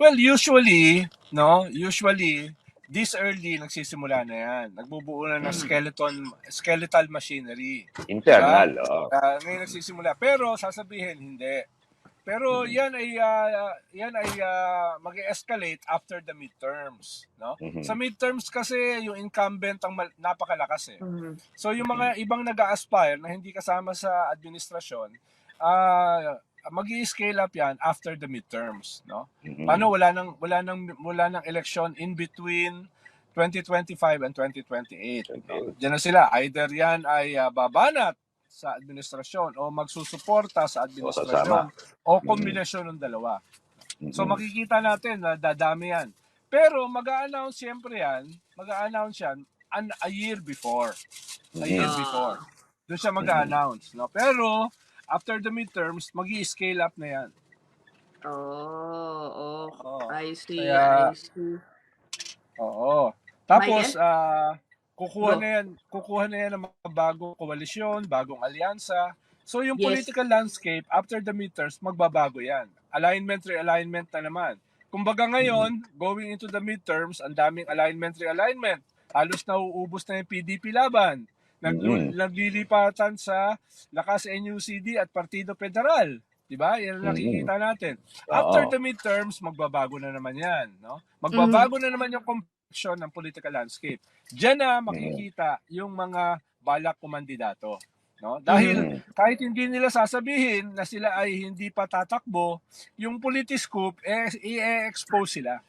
Well, usually, no, usually, this early nagsisimula na yan. Nagbubuo na ng skeleton, skeletal machinery. Internal, oh. Uh, ngayon nagsisimula. Pero sasabihin, hindi. Pero yan ay ah, yan ay mag-escalate after the midterms, no? Mhm. Sa midterms kasi yung incumbent ang mal- napakalakas eh. Mhm. So yung mga ibang nag-aspire na hindi kasama sa administrasyon, ah mag scale up yan after the midterms, no? Mhm. Paano wala nang wala nang wala nang election in between 2025 and 2028. No? Diyan na sila. Either yan ay ah, babanat sa administrasyon o magsusuporta sa administrasyon o kombinasyon ng dalawa. So Mhm. makikita natin na dadami yan. Pero mag-a-announce siyempre yan, mag-a-announce yan an, a year before. A year Ah. before. Doon siya mag-a-announce. No? Pero after the midterms, mag scale up na yan. Oh, oh. Oo. I see, Kaya- I see. Oo. Tapos, ah kukuha Go. na yan, kukuha na yan ng mga bagong koalisyon, bagong alyansa. So yung Yes. political landscape, after the midterms, magbabago yan. Alignment, realignment na naman. Kumbaga ngayon, going into the midterms, ang daming alignment, realignment. Halos nauubos na yung PDP laban. Nag- Mhm. Naglilipatan sa lakas NUCD at Partido Federal. Diba? Yan ang nakikita natin. After Oo. the midterms, magbabago na naman yan. No? Magbabago na naman yung complexion ng political landscape. Diyan na makikita yung mga balak kumandidato. No? Dahil Mhm. kahit hindi nila sasabihin na sila ay hindi pa tatakbo, yung politiscope, eh, i-expose sila.